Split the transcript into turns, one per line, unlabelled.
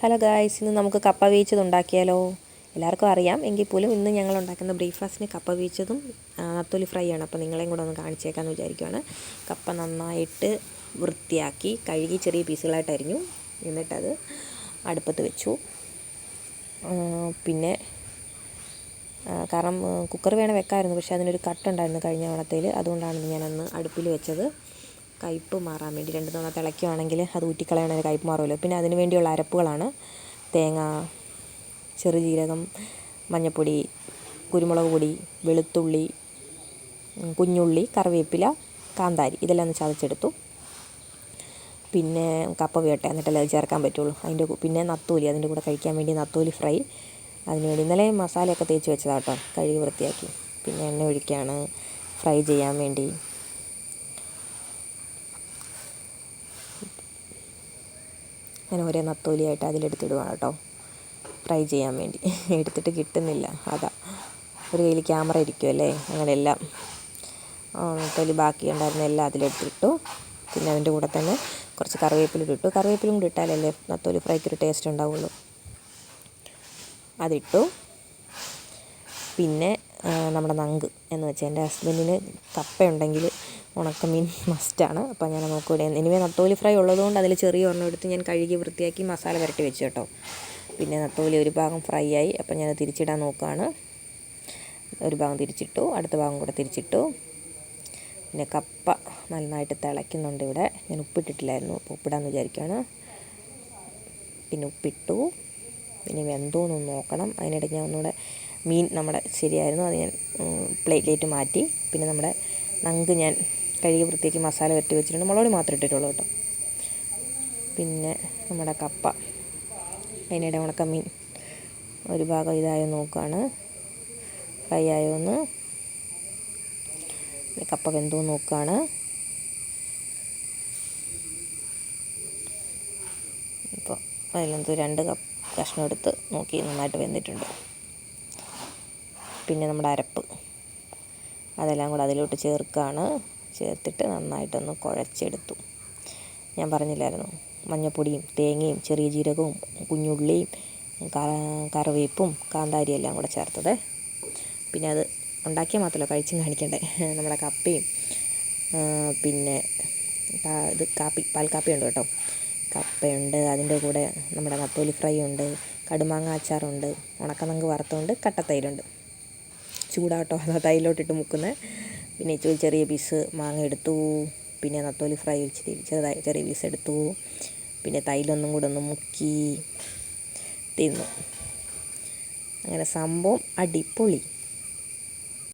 Hello guys ഇന്ന് നമുക്ക് കപ്പ വേവിച്ചത് ഉണ്ടാക്കിയാലോ? എല്ലാവർക്കും അറിയാം. എങ്കിൽ പോലും ഇന്ന് ഞങ്ങൾ ഉണ്ടാക്കുന്ന ബ്രേക്ക്ഫാസ്റ്റിന് കപ്പ വേവിച്ചതും നത്തോലി ഫ്രൈ ആണ്. അപ്പോൾ നിങ്ങളെയും കൂടെ ഒന്ന് കാണിച്ചേക്കാമെന്ന് വിചാരിക്കുവാണ്. കപ്പ നന്നായിട്ട് വൃത്തിയാക്കി കഴുകി ചെറിയ പീസുകളായിട്ട് അരിഞ്ഞു. എന്നിട്ടത് അടുപ്പത്ത് വെച്ചു. പിന്നെ കാരണം കുക്കർ വേണം വെക്കാമായിരുന്നു പക്ഷേ അതിനൊരു കട്ടുണ്ടായിരുന്നു കഴിഞ്ഞ വണത്തിൽ അതുകൊണ്ടാണ് ഞാനന്ന് അടുപ്പിൽ വെച്ചത്. കയ്പ്പ് മാറാൻ വേണ്ടി രണ്ട് തവണ തിളയ്ക്കുവാണെങ്കിൽ അത് ഊറ്റിക്കളയണ കയ്പ്പ് മാറുമല്ലോ. പിന്നെ അതിന് വേണ്ടിയുള്ള അരപ്പുകളാണ് തേങ്ങ ചെറുജീരകം മഞ്ഞൾപ്പൊടി കുരുമുളക് പൊടി വെളുത്തുള്ളി കുഞ്ഞുള്ളി കറിവേപ്പില കാന്താരി ഇതെല്ലാം ഒന്ന് ചതച്ചെടുത്തു. പിന്നെ കപ്പ വേട്ടെ എന്നിട്ടല്ലേ അത് ചേർക്കാൻ പറ്റുള്ളൂ. അതിന്റെ പിന്നെ നത്തോലി അതിന്റെ കൂടെ കഴിക്കാൻ വേണ്ടി നത്തോലി ഫ്രൈ. അതിന് വേണ്ടി ഇന്നലെ മസാലയൊക്കെ തേച്ച് വെച്ചതാട്ടോ കഴുകി വൃത്തിയാക്കി. പിന്നെ എണ്ണ ഒഴിക്കുകയാണ് ഫ്രൈ ചെയ്യാൻ വേണ്ടി. അങ്ങനെ ഒരേ നത്തോലിയായിട്ട് അതിലെടുത്തിടുവാണ് കേട്ടോ. ട്രൈ ചെയ്യാൻ വേണ്ടി. എടുത്തിട്ട് കിട്ടുന്നില്ല. അതാ. ഒരു കയ്യിൽ ക്യാമറ ഇരിക്കുമല്ലേ അങ്ങനെയെല്ലാം. തൊലി ബാക്കി ഉണ്ടായിരുന്ന എല്ലാം അതിലെടുത്തിട്ടു. പിന്നെ അതിന്റെ കൂടെ തന്നെ കുറച്ച് കറിവേപ്പില ഇട്ടു. കറിവേപ്പിലും കൂടി ഇട്ടാലല്ലേ നത്തോലി ഫ്രൈക്ക് ഒരു ടേസ്റ്റ് ഉണ്ടാവുള്ളൂ. അതിട്ടു. പിന്നെ നമ്മുടെ നങ്ക് എന്ന് വെച്ചാൽ എന്റെ ഹസ്ബൻഡിന് കപ്പയുണ്ടെങ്കിൽ ഉണക്കമീൻ മസ്റ്റാണ്. അപ്പോൾ ഞാൻ നോക്കൂടെ എനിവേ നത്തോലി ഫ്രൈ ഉള്ളതുകൊണ്ട് അതിൽ ചെറിയ ഒരെണ്ണം എടുത്ത് ഞാൻ കഴുകി വൃത്തിയാക്കി മസാല വരട്ടി വെച്ചു കേട്ടോ. പിന്നെ നത്തോലി ഒരു ഭാഗം ഫ്രൈ ആയി. അപ്പോൾ ഞാൻ തിരിച്ചിടാൻ നോക്കുകയാണ് ഒരു ഭാഗം തിരിച്ചിട്ടു അടുത്ത ഭാഗം കൂടെ തിരിച്ചിട്ടു. പിന്നെ കപ്പ നന്നായിട്ട് തിളയ്ക്കുന്നുണ്ട് ഇവിടെ. ഞാൻ ഉപ്പിട്ടിട്ടില്ലായിരുന്നു അപ്പോൾ ഉപ്പിടാമെന്ന് വിചാരിക്കുകയാണ് പിന്നെ ഉപ്പിട്ടു. പിന്നെ വെന്തോന്നൊന്ന് നോക്കണം. അതിനിടയ്ക്ക് ഞാൻ ഒന്നുകൂടെ മീൻ നമ്മുടെ ശരിയായിരുന്നു അത് ഞാൻ പ്ലേറ്റിലേക്ക് മാറ്റി. പിന്നെ നമ്മുടെ നങ്ക് ഞാൻ കഴുകി വൃത്തിയാക്കി മസാല വരട്ടി വെച്ചിട്ടുണ്ട്. മുളക് മാത്രം ഇട്ടിട്ടുള്ളൂ കേട്ടോ. പിന്നെ നമ്മുടെ കപ്പ. അതിനിടെ ഉണക്കമീൻ ഒരു ഭാഗം ഇതായോ നോക്കുകയാണ് ഫ്രൈ ആയോ ഒന്ന് കപ്പ വെന്തു നോക്കുകയാണ് ഇപ്പോൾ അതിലെന്ത് രണ്ട് കപ്പ് കഷ്ണം എടുത്ത് നോക്കി നന്നായിട്ട് വെന്തിട്ടുണ്ട്. പിന്നെ നമ്മുടെ അരപ്പ്. അതെല്ലാം കൂടെ അതിലോട്ട് ചേർക്കുകയാണ് ചേർത്തിട്ട് നന്നായിട്ടൊന്ന് കുഴച്ചെടുത്തു. ഞാൻ പറഞ്ഞില്ലായിരുന്നു മഞ്ഞപ്പൊടിയും തേങ്ങയും ചെറിയ ജീരകവും കുഞ്ഞുള്ളിയും കറിവേപ്പും കാന്താരിയും എല്ലാം കൂടെ ചേർത്തത്. പിന്നെ അത് ഉണ്ടാക്കിയാൽ മാത്രമല്ല കഴിച്ചും കാണിക്കണ്ടേ. നമ്മുടെ കപ്പയും പിന്നെ ഇത് കാപ്പി പാൽ കാപ്പി ഉണ്ട് കേട്ടോ. കപ്പയുണ്ട് അതിന്റെ കൂടെ നമ്മുടെ നത്തോലി ഫ്രൈ ഉണ്ട് കടുമാങ്ങ അച്ചാറുണ്ട് ഉണക്കനങ്ക് വറുത്തുണ്ട് കട്ടത്തൈരുണ്ട് ചൂടാട്ടോ അതോ തൈലോട്ടിട്ട് മുക്കുന്നത് പിന്നെ ഇച്ചിരി ചെറിയ പീസ് മാങ്ങ എടുത്തു. പിന്നെ നത്തോലി ഫ്രൈ ഇച്ചിരി ചെറുതായി ചെറിയ പീസ് എടുത്തു. പിന്നെ തൈലൊന്നും കൂടെ ഒന്ന് മുക്കി തിന്നു. അങ്ങനെ സംഭവം അടിപൊളി.